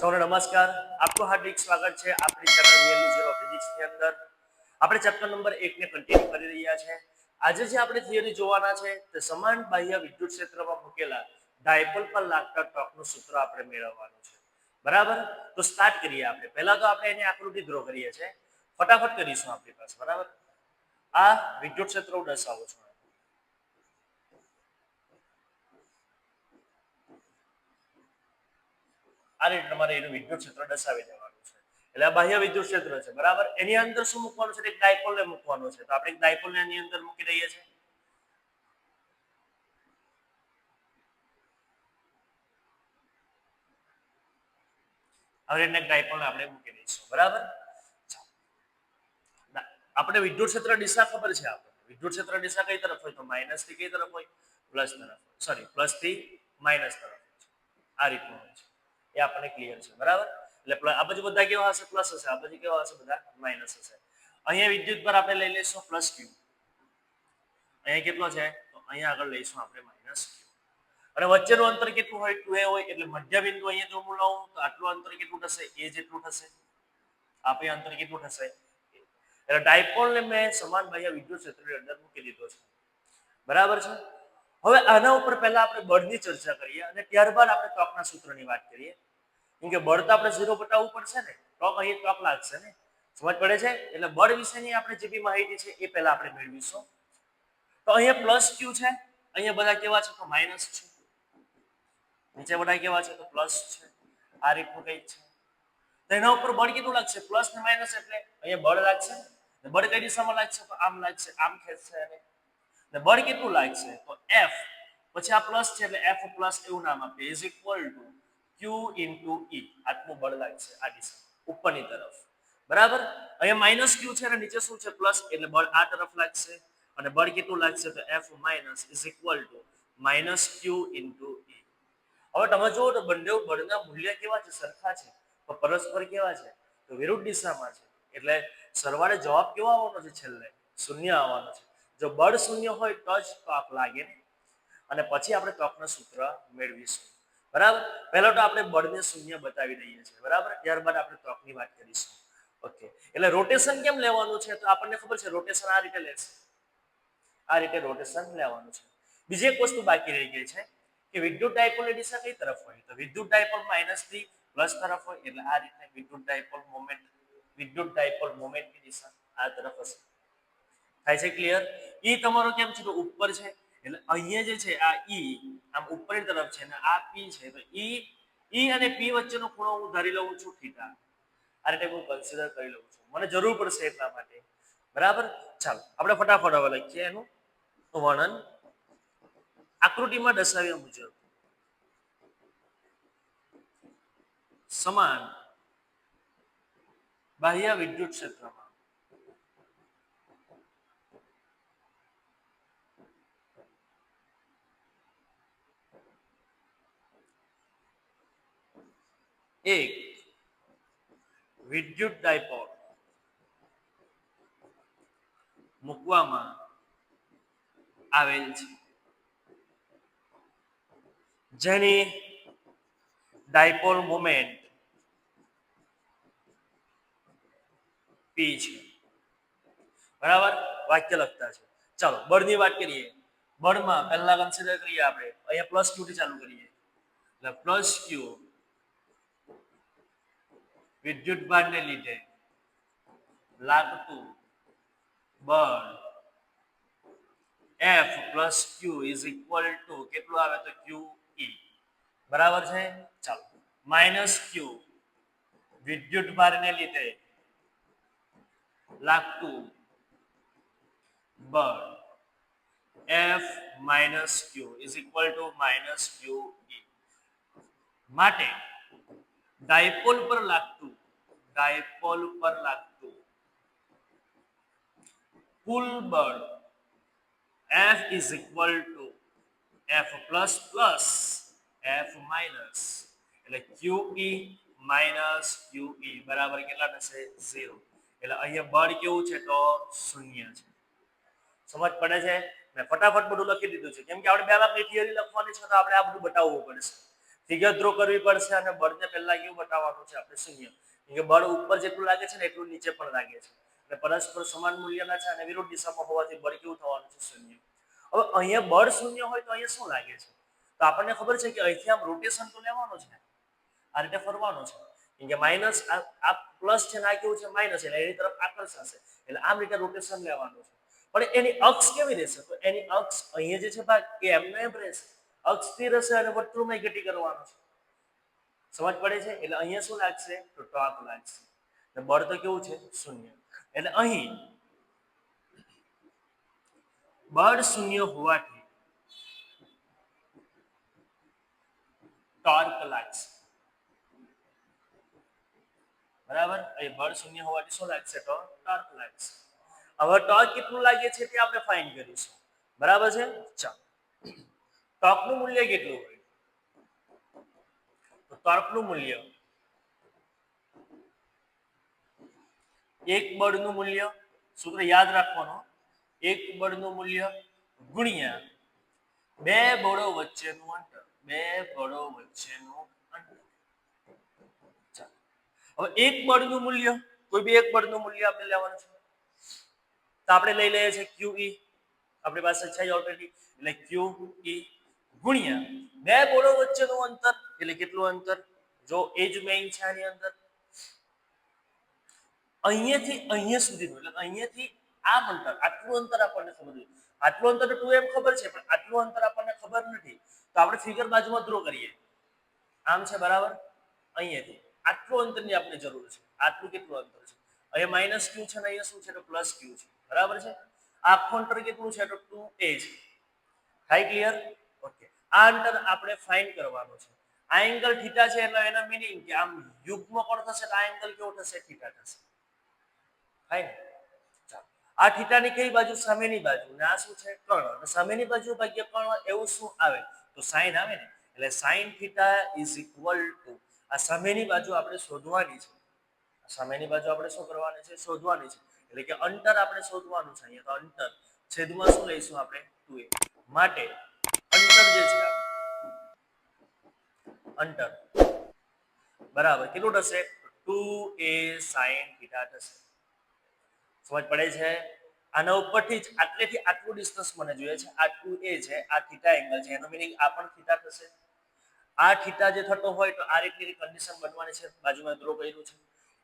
સૌને નમસ્કાર. આપનું હાર્દિક સ્વાગત છે આપણી ચેનલ રિયલી ઝીરો ફિઝિક્સની અંદર. આપણે ચેપ્ટર નંબર 1 ને કન્ટિન્યુ કરી રહ્યા છે. આજે જે આપણે થિયરી જોવાના છે તે સમાન બાહ્ય વિદ્યુત ક્ષેત્રમાં મૂકેલા ડાયપોલ પર લાગતા ટોર્કનું સૂત્ર આપણે મેળવવાનું છે. બરાબર? તો સ્ટાર્ટ કરીએ આપણે. પહેલા તો આપણે એની આકૃતિ ડ્રો કરીએ છીએ. ફટાફટ કરીશું આપણી પાસે. બરાબર? આ વિદ્યુત ક્ષેત્ર હું દર્શાવું છું. આ રીતે તમારે એનું વિદ્યુત ક્ષેત્ર દર્શાવી દેવાનું છે. એટલે આ બાહ્ય વિદ્યુત ક્ષેત્ર છે, બરાબર? એની અંદર શું મૂકવાનું છે? એક ડાયપોલને મૂકવાનું છે. તો આપણે એક ડાયપોલને એની અંદર મૂકી દઈએ છીએ. રીતના એક આપણે મૂકી દઈશું, બરાબર? આપણે વિદ્યુત ક્ષેત્ર દિશા ખબર છે આપણને. વિદ્યુત ક્ષેત્ર દિશા કઈ તરફ હોય? તો માઇનસથી કઈ તરફ હોય? પ્લસ તરફ સોરી પ્લસથી માઇનસ તરફ આ રીતનું હોય છે. એ આપણને ક્લિયર છે. બરાબર? એટલે આ બાજુ બધા કેવા હશે? પ્લસ હશે. આ બાજુ કેવા હશે? બધા માઇનસ હશે. અહીંયા વિદ્યુત પર આપણે લઈ લઈશું પ્લસ ક્યુ અહીંયા કેટલો છે? તો અહીંયા આગળ લઈશું આપણે માઇનસ અને વચ્ચેનું અંતર કેટલું હોય? ટુ હોય. એટલે મધ્ય બિંદુ અહીંયા જો હું લઉં, તો આટલું અંતર કેટલું થશે? એ જેટલું થશે. આપણે અંતર કેટલું થશે? એટલે ડાયપોલને મેં સમાન બાહ્ય વિદ્યુત ક્ષેત્રની અંદર મૂકી દીધો છે. બરાબર છે? હવે આના ઉપર પહેલા આપણે બળની ચર્ચા કરીએ અને ત્યારબાદ આપણે ટોકના સૂત્રની વાત કરીએ. કેમ કે બળ તો આપણે ઝીરો બતાવવું પડશે ને ટોક અહીં ટોક લાગશે ને. સમજ પડે છે? એટલે બળ વિશેની આપણે જે બી માહિતી છે એ પહેલા આપણે મેળવીશું. તો અહીંયા પ્લસ ક્યુ છે. અહીંયા બધા કેવા છે તો માઇનસ છે. નીચે બધા કેવા છે તો પ્લસ છે. આ રીતનું કંઈક છે. તો એના ઉપર બળ કેટલું લાગશે? પ્લસ ને માઇનસ એટલે અહીંયા બળ લાગશે. બળ કઈ દિશામાં લાગશે? તો આમ લાગશે, આમ ખેંચશે અને ને બળ કેટલું લાગશે? તો એફ પછી આ પ્લસ છે એટલે એફ પ્લસ એવું નામ આપે is equal to Q into E આટલું બળ લાગશે આ દિશા, ઉપરની તરફ. બરાબર? અહીંયા માઇનસ ક્યુ છે અને નીચે શું છે? પ્લસ એટલે બળ આ તરફ લાગશે. અને બળ કેટલું લાગશે? તો F minus is equal to minus Q into E હવે તમે જુઓ તો બંને બળના મૂલ્ય કેવા છે? સરખા છે. તો પરસ્પર કેવા છે? તો વિરુદ્ધ દિશામાં છે. એટલે સરવાળે જવાબ કેવો આવવાનો છે છેલ્લે? શૂન્ય આવવાનો છે. જો બળ શૂન્ય હોય તો જ તક લાગે. અને પછી આપણે તકનું સૂત્ર મેળવીશું. બરાબર? પહેલા તો આપણે બળને શૂન્ય બતાવી દઈએ છીએ, બરાબર? ત્યારબાદ આપણે ટોકની વાત કરીશું. ઓકે એટલે રોટેશન કેમ લેવાનું છે? તો આપણને ખબર છે રોટેશન આ રીતે લેશે. આ રીતે રોટેશન લેવાનું છે. બીજી એક વસ્તુ બાકી રહી ગઈ છે કે વિદ્યુત ડાયપોલની દિશા કઈ તરફ હોય? તો વિદ્યુત ડાયપોલ માઇનસથી પ્લસ તરફ હોય, એટલે આ રીતે વિદ્યુત ડાયપોલ મોમેન્ટ વિદ્યુત ડાયપોલ મોમેન્ટની દિશા આ તરફ હશે. થાય છે ક્લિયર ઈ તમારો કેમ છે? તો ઉપર છે. એટલે અહીંયા જે છે, આ ઈ આમ ઉપરની તરફ છે ને આ પી છે. તો ઈ ઈ અને પી વચ્ચેનો ખૂણો હું ધરી લઉં છું થીટા. આ રીતે હું કન્સિડર કરી લઉં છું. મને જરૂર પડશે એટલા માટે. બરાબર? ચાલો, આપણે ફટાફટ હવે લખીએ એનું વર્ણન. આકૃતિમાં દર્શાવ્યા મુજબ સમાન બાહ્ય વિદ્યુત ક્ષેત્રમાં એક વિદ્યુત ડાયપોલ મૂકવામાં આવેલ છે. જેની ડાયપોલ મોમેન્ટ પી છે. બરાબર? વાક્ય લખતા છે. ચાલો, બળની વાત કરીએ. બળમાં પહેલા કન્સિડર કરીએ આપણે. અહીંયા પ્લસ ક્યુટી ચાલુ કરીએ. એટલે પ્લસ ક્યુ વિદ્યુત ભારને લીધે લાગતું બળ F plus Q is equal to કેટલું આવે તો ક્યુ ઈ બરાબર છે? ચાલો. માઇનસ ક્યુ વિદ્યુત ભારને લીધે. લાગતું. બળ F minus Q is equal to minus Q E માટે ડાયપોલ પર લાગતું ડાયપોલ પર લાગતું. કુલ બળ F is equal to F plus plus F minus. એટલે QE minus QE બરાબર કેટલા થશે? 0 એટલે અહીંયા બળ કેવું છે? તો શૂન્ય છે. સમજ પડે છે? મેં ફટાફટ બધું લખી દીધું છે. કેમ કે આપણે બે માર્કની થિયરી લખવાની છે, તો આપણે આ બધું બતાવવું પડશે. ફિગર ડ્રો કરવી પડશે અને બળને પહેલા કેવું બતાવવાનું છે? આપણે શૂન્ય. કેમ કે બળ ઉપર જેટલું લાગે છે ને એટલું નીચે પણ લાગે છે. અને પરસ્પર સમાન મૂલ્યના છે અને વિરુદ્ધ દિશામાં હોવાથી બળ કેવું થવાનું છે શૂન્ય. હવે અહીંયા બળ શૂન્ય હોય તો અહીંયા શું લાગે છે? તો આપણને ખબર છે કે અહીંથી આમ રોટેશન તો લેવાનું છે. આ રીતે ફરવાનું છે. કેમ કે માઇનસ આ પ્લસ છે ને આ કેવું છે? માઇનસ એટલે એની તરફ આકર્ષાશે એટલે આમ રીતે રોટેશન લેવાનું છે. પણ એની અક્ષ કેવી રહેશે? તો એની અક્ષ અહીંયા જે છે ભાગ, એ એમનો એમ રહેશે. અક્ષ સ્થિર હશે અને વર્તુળમાં ગતિ કરવાનું છે. સમજ પડે છે? એટલે અહીંયા શું લાગશે? તો ટોક લાગશે. એટલે બળ તો કેવું છે? શૂન્ય. એટલે અહીં બળ શૂન્ય હોવાથી ટોર્ક લાગશે. બરાબર? અહીં બળ શૂન્ય હોવાથી શું લાગશે? તો ટોર્ક લાગશે. હવે ટોર્ક કેટલું લાગે છે તે આપણે ફાઇન્ડ કરીશું. બરાબર છે? ચાલો. ટોર્કનું મૂલ્ય કેટલું હોય? તો ટોર્કનું મૂલ્ય. એક બળનું મૂલ્ય, સૂત્ર યાદ રાખવાનું. એક બળનું મૂલ્ય ગુણ્યા. બે બળો વચ્ચેનું અંતર. બે બળો વચ્ચેનું અંતર. હવે એક બળનું મૂલ્ય, કોઈ બી એક બળનું મૂલ્ય આપણે લેવાનું છે? તો આપણે લઈ લઈએ છીએ ક્યુ ઈ આપણી પાસે છે ઓલરેડી એટલે ક્યુ ઈ ગુણ્યા બે બોલો વચ્ચેનું અંતર, એટલે કેટલું અંતર? જો એ જ મેઇન છે આની અંદર. અહીંયાથી અહીંયા સુધીનું, એટલે અહીંયાથી આ અંતર, આટલું અંતર આપણને ખબર છે આટલું અંતર ટુ એમ ખબર છે, પણ આટલું અંતર આપણને ખબર નથી. તો આપણે ફિગર બાજુમાં ડ્રો કરીએ. આમ છે બરાબર? અહીંયાથી. આટલું અંતરની આપણે જરૂર છે. આટલું કેટલું અંતર છે? અહીંયા માઇનસ ક્યુ છે ને અહીંયા શું છે? તો પ્લસ ક્યુ છે. બરાબર છે? આખું અંતર કેટલું છે? તો ટુ એ છે. થાય ક્લિયર આ અંતર આપણે ફાઇન્ડ કરવાનું છે. આ એંગલ થીટા છે એટલે એનો મીનિંગ કે આમ યુગ્મ કોણ થશે આ એંગલ કેવો થશે? થીટા થશે. ફાઇન આ થીટાની કઈ બાજુ? સામેની બાજુ. ને આ શું છે? કર્ણ. અને સામેની બાજુ ભાગ્ય કર્ણ એવું શું આવે? તો સાઈન આવે ને. એટલે sine theta is equal to આ સામેની બાજુ આપણે શોધવાની છે. સામેની બાજુ આપણે શું કરવાની છે? શોધવાની છે. એટલે કે અંતર આપણે શોધવાનું છે. અહીંયા તો અંતર છેદમાં શું લઈશું આપણે? ટુ માટે અંતર જે છે અંતર. બરાબર. કેટલું થશે? ટુ એ સાઈન થીટા થશે. સમજ પડે છે? આના ઉપરથી જ આટલેથી આટલું ડિસ્ટન્સ મને જોઈએ છે. આ ટુ એ છે, આ થીટા એંગલ છે. એનો મિનિંગ આ પણ થીટા થશે. આ થીટા જે થતો હોય તો આ રીતની કન્ડિશન બનવાની છે. બાજુમાં ડ્રો કર્યું છે.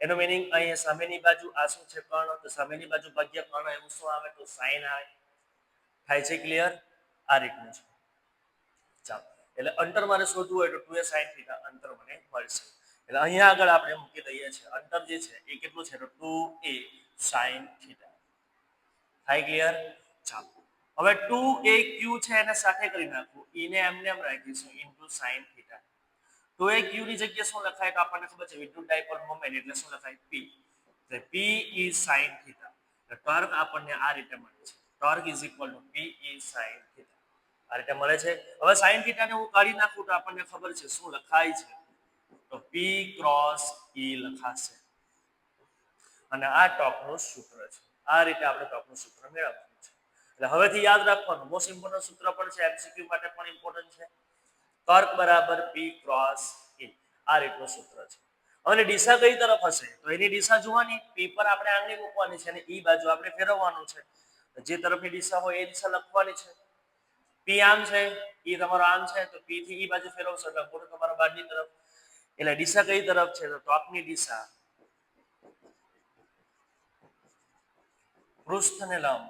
એનો મિનિંગ અહીંયા સામેની બાજુ આ શું છે કર્ણ? તો સામેની બાજુ ભાગ્ય કર્ણ, એવું શું આવે? તો સાઈન આવે. થાય છે ક્લિયર આ રીતનું છે. ચાલો. એટલે અંતર મારે શોધવું હોય તો ટુ એ સાઈન થીટા અંતર મને મળશે. એટલે અહીંયા આગળ આપણે મૂકી દઈએ છીએ. અંતર જે છે એ કેટલું છે? તો ટુ એ સાઈન થીટા થાય ક્લિયર ચાલો. હવે ટુ એ ક્યુ છે એને સાથે કરી નાખવું ઈને એમને એમ રાખીશું into sine theta two A Q ની જગ્યાએ શું લખાય? તો આપણને ખબર છે વિદ્યુત ડાયપોલ મોમેન્ટ એટલે શું લખાય? પી એટલે P is sine theta torque આપણને આ રીતે મળે છે. Torque is equal to P is sine theta આ રીતે મળે છે. હવે સાઈન થીટાને હું કાઢી નાખું તો આપણને ખબર છે શું લખાય છે. તો પી ક્રોસ ઈ લખાશે. અને આ ટોપનું સૂત્ર છે. આ રીતે આપણે ટોપનું સૂત્ર મેળવવાનું છે. એટલે હવેથી યાદ રાખવાનું મોસ્ટ ઇમ્પોર્ટન્ટ સૂત્ર પણ છે એમસીક્યુ માટે પણ ઇમ્પોર્ટન્ટ છે. કર્ક બરાબર પી ક્રોસ ઈ આ રીતનું સૂત્ર છે. હવે દિશા કઈ તરફ હશે? તો એની દિશા જોવાની પી પર આપણે આંગળી મૂકવાની છે અને ઈ બાજુ આપણે ફેરવવાનું છે. જે તરફની દિશા હોય એ દિશા લખવાની છે. પી આમ છે, ઈ તમારો આમ છે, તો પી થી ઈ બાજુ ફેરવશો એટલે અંગૂઠો તમારો બહારની તરફ? એટલે દિશા કઈ તરફ છે? તો ટોપની દિશા. પૃષ્ઠને લંબ.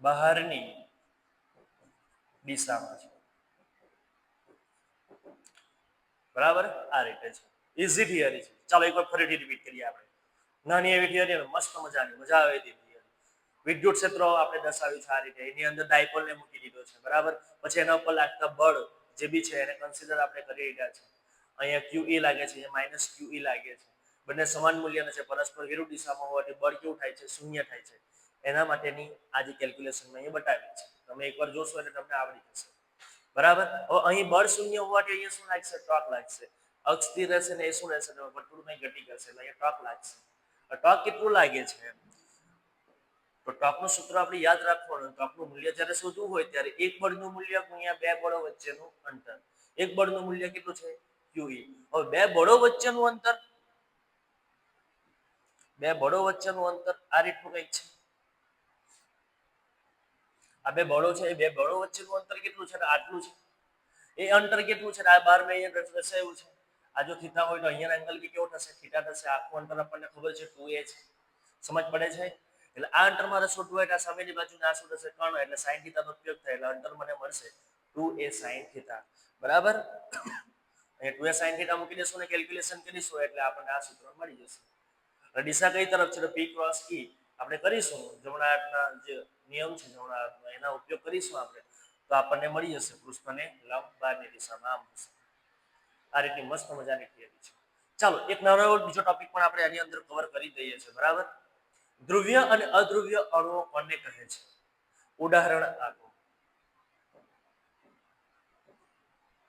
બહારની દિશામાં છે. બરાબર? આ રીતે છે. ઇઝી થિયરી છે. ચાલો એકવાર ફરીથી રિપીટ કરીએ આપણે. નાની એવી થિયરી મસ્ત મજાની. મજા આવે તેવી. વિદ્યુત ક્ષેત્રો આપણે દર્શાવ્યું છે આ રીતે. એની અંદર ડાયપોલને મૂકી દીધો છે. બરાબર? પછી એના ઉપર લાગતા બળ જે બી છે એને કન્સિડર આપણે કરી રહ્યા છે. અહીંયા ક્યુ ઈ લાગે છે માઇનસ ઈ લાગે છે. બંને સમાન મૂલ્યના છે. પરસ્પર વિરુદ્ધ દિશામાં હોવાથી બળ કેવું થાય છે? શૂન્ય થાય છે. એના માટેની આજે કેલ્ક્યુલેશનમાં અહીંયા બતાવી છે. તમે એકવાર જોશો એટલે તમને આવડી જશે. બરાબર? હવે અહીં બળ શૂન્ય હોવાથી અહીંયા શું લાગશે? ટોક લાગશે. અક્ષ સ્થિર રહેશે ને એ શું રહેશે? વર્તુળમાં ગતિ કરશે એટલે અહીંયા ટોક લાગશે. ટોક કેટલું લાગે છે? તો ટોપનું સૂત્ર આપણે યાદ રાખવાનું ટોપનું મૂલ્ય જ્યારે શોધવું હોય ત્યારે એક બળનું મૂલ્ય ગુણ્યા બે બળો વચ્ચેનું અંતર. એક બળનું મૂલ્ય કેટલું છે? QE હવે બે બળો વચ્ચેનું અંતર? બે બળો વચ્ચેનું અંતર આ રીતનું કંઈક છે? આ બે બળો છે, એ બે બળો વચ્ચેનું અંતર કેટલું છે? આટલું છે. એ અંતર કેટલું છે? આ બાર મેં અહીંયા દર્શાવ્યું છે. આ જો થીટા હોય તો અહીંયા એંગલ બી કેવો થશે? થીટા થશે. આખું અંતર આપણને ખબર છે, ટુ છે. સમજ પડે છે? એટલે આ અંતરમાં શોધવું હોય એટલે સામેની બાજુને આ શું થશે કર્ણ એટલે સાઈન થીટાનો ઉપયોગ થાય, એટલે અંતર મને મળશે ટુ એ સાઈન થીતા બરાબર? અહીંયા ટુ એ સાઈન થીતા મૂકી દેશું ને કેલ્ક્યુલેશન કરીશું એટલે આપણને આ સૂત્ર મળી જશે. અને દિશા કઈ તરફ છે? તો પી ક્રોસ ઈ આપણે કરીશું જમણા હાથના જે નિયમ છે જમણા હાથનો એના ઉપયોગ કરીશું આપણે. તો આપણને મળી જશે પૃષ્ઠને લંબ બારની દિશામાં આમ હશે. આ રીતની મસ્ત મજાની થિયરી છે. ચાલો, એક નાનો એવો બીજો ટોપિક પણ આપણે આની અંદર કવર કરી દઈએ છીએ, બરાબર? ધ્રુવ્ય અને અધ્રુવ્ય અણુઓ કોને કહે છે? ઉદાહરણ આપો.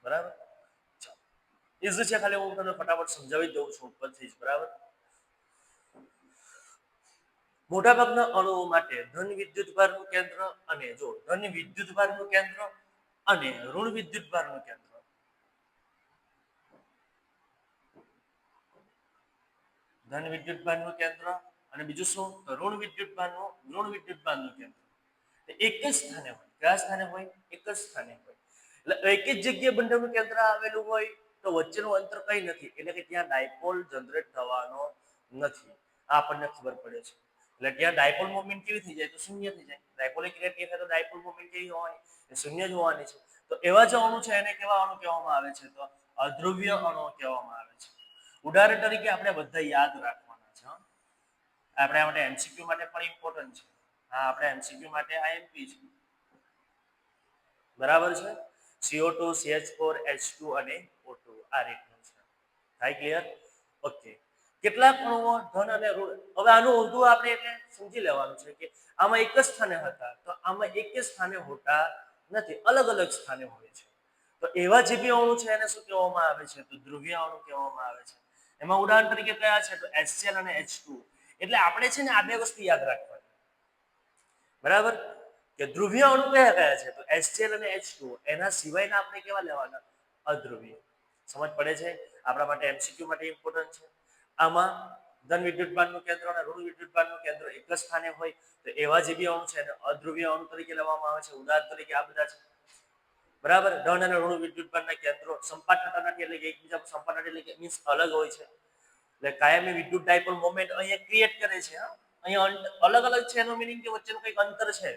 બરાબર? ચાલો. છે ખાલી હું તમને ફટાફટ સમજાવી દઉં છું ઉપરથી જ, બરાબર? મોટાભાગના અણુઓ માટે ધન વિદ્યુત ભારનું કેન્દ્ર અને જો ધન વિદ્યુત ભારનું કેન્દ્ર અને ઋણ વિદ્યુત ભારનું કેન્દ્ર. ધન વિદ્યુત ભારનું કેન્દ્ર અને બીજું શું? તો ઋણ વિદ્યુત ભારનું ઋણ વિદ્યુત ભારનું કેન્દ્ર એક જ સ્થાને હોય. કયા સ્થાને હોય? એક જ સ્થાને હોય. એટલે એક જ જગ્યાએ બંનેનું કેન્દ્ર આવેલું હોય, તો વચ્ચેનું અંતર કઈ નથી. એટલે કે ત્યાં ડાયપોલ જનરેટ થવાનો નથી. આ આપણને ખબર પડે છે. એટલે ત્યાં ડાયપોલ મોમેન્ટ કેવી થઈ જાય? તો શૂન્ય થઈ જાય. ડાયપોલ ક્રિએટ થાય તો ડાયપોલ મોમેન્ટ કેવી હોવાની? શૂન્ય જ હોવાની છે. તો એવા જ અણુ છે, એને કેવા અણુ કહેવામાં આવે છે? તો અધ્રુવ્ય અણુ કહેવામાં આવે છે. ઉદાહરણ તરીકે આપણે બધા યાદ રાખવાના છે. આપણે માટે એમસીક્યુ માટે પણ ઇમ્પોર્ટન્ટ છે. હા, આપણે એમસીક્યુ માટે આઈએમપી છે. બરાબર છે? CO2 CH4 H2 અને O2 આ રીતનું છે. થાય ક્લિયર ઓકે. કેટલાક અણુઓ ધન અને ઋણ. હવે આનું ઊંધું આપણે એટલે સમજી લેવાનું છે કે આમાં એક જ સ્થાને હતા. તો આમાં એક જ સ્થાને હોતા નથી. અલગ અલગ સ્થાને હોય છે. તો એવા જે બી અણુ છે એને શું કહેવામાં આવે છે? તો ધ્રુવીય અણુ કહેવામાં આવે છે. એમાં ઉદાહરણ તરીકે કયા છે? તો HCl અને H2 એટલે આપણે છે ને આ બે વસ્તુ યાદ રાખવાની. બરાબર? કે ધ્રુવીય અણુ કયા કયા છે? તો HCl અને H2 એના સિવાયના આપણે કેવા લેવાના? અધ્રુવીય. સમજ પડે છે? આપણા માટે એમસીક્યુ માટે ઇમ્પોર્ટન્ટ છે. આમાં ધન વિદ્યુતભારનું કેન્દ્ર અને ઋણ વિદ્યુતભારનું કેન્દ્ર એક જ સ્થાને હોય, તો એવા જે બી અણુ છે, એને અધ્રુવીય અણુ તરીકે લેવામાં આવે છે. ઉદાહરણ તરીકે આ બધા છે. બરાબર? ધન અને ઋણ વિદ્યુતભારના કેન્દ્રો સંપાટ નથી એટલે કે એકબીજા સંપાટ એટલે કે મીન્સ અલગ હોય છે. એટલે કાયમી વિદ્યુત ડાયપોલ મોમેન્ટ અહીંયા ક્રિએટ કરે છે અહીંયા અલગ અલગ છે એનો મિનિંગ કે વચ્ચેનું કંઈક અંતર છે.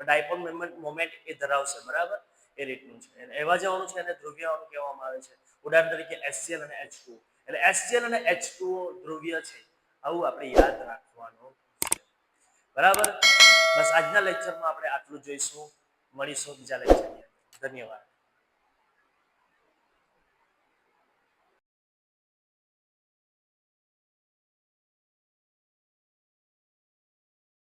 ડાયપોલ મોમેન્ટ એ ધરાવશે, બરાબર? એ રીતનું છે. અને એવા જવાનું છે એને ધ્રુવ્યવાનું કહેવામાં આવે છે. ઉદાહરણ તરીકે HCl અને H2 એટલે HCl અને H2O ધ્રુવ્ય છે. આવું આપણે યાદ રાખવાનું છે. બરાબર? બસ આજના લેક્ચરમાં આપણે આટલું જોઈશું. મળીશું બીજા લેક્ચરની ધન્યવાદ.